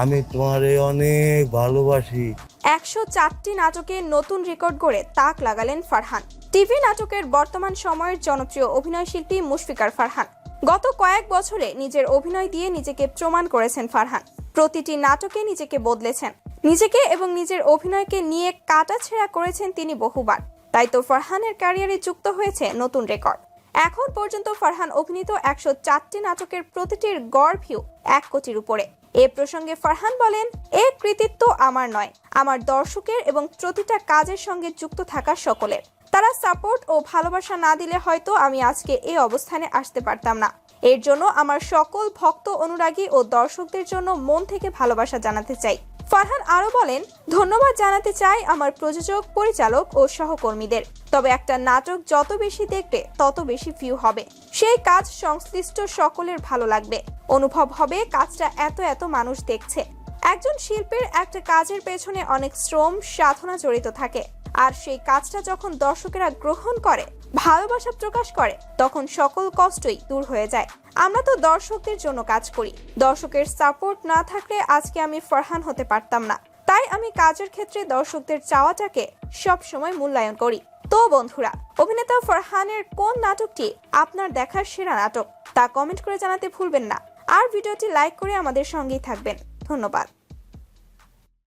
আমি তোমারে অনেক ভালোবাসি। একশো চারটি নাটকে নতুন রেকর্ড গড়ে তাক লাগালেন ফারহান। টিভি নাটকের বর্তমান সময়ের জনপ্রিয় অভিনয়শিল্পী মুশফিকার ফারহান। গত কয়েক বছরে নিজের অভিনয় দিয়ে নিজেকে প্রমাণ করেছেন ফারহান। প্রতিটি নাটকে নিজেকে বদলেছেন। নিজেকে এবং নিজের অভিনয়কে নিয়ে কাটাছেঁড়া করেছেন তিনি বহুবার। তাই তো ফারহানের ক্যারিয়ারে যুক্ত হয়েছে নতুন রেকর্ড। এখন পর্যন্ত ফারহান অভিনীত একশো চারটি নাটকের প্রতিটির গড় ভিউ এক কোটির উপরে। এ প্রসঙ্গে ফারহান বলেন, এ কৃতিত্ব আমার নয়। আমার দর্শকের এবং প্রতিটা কাজের সঙ্গে যুক্ত থাকা সকলের। তারা সাপোর্ট ও ভালোবাসা না দিলে হয়তো আমি আজকে এই অবস্থানে আসতে পারতাম না। এর জন্য আমার সকল ভক্ত অনুরাগী ও দর্শকদের জন্য মন থেকে ভালোবাসা জানাতে চাই। ফারহান আরও বলেন, ধন্যবাদ জানাতে চাই আমার প্রযোজক, পরিচালক ও সহকর্মীদের। তবে একটা নাটক যত বেশি দেখবে তত বেশি ভিউ হবে। সেই কাজ সংশ্লিষ্ট সকলের ভালো লাগবে। অনুভব হবে কাজটা এত এত মানুষ দেখছে। একজন শিল্পীর একটা কাজের পেছনে অনেক শ্রম, সাধনা জড়িত থাকে। আর সেই কাজটা যখন দর্শকেরা গ্রহণ করে, ভালোবাসা প্রকাশ করে, তখন সকল কষ্টই দূর হয়ে যায়। আমরা তো দর্শকদের জন্য কাজ করি। দর্শকের সাপোর্ট না থাকলে আজকে আমি ফরহান হতে পারতাম না। তাই আমি কাজের ক্ষেত্রে দর্শকদের চাওয়াটাকে সবসময় মূল্যায়ন করি। তো বন্ধুরা, অভিনেতা ফরহানের কোন নাটকটি আপনার দেখার সেরা নাটক তা কমেন্ট করে জানাতে ভুলবেন না। আর ভিডিওটি লাইক করে আমাদের সঙ্গেই থাকবেন। ধন্যবাদ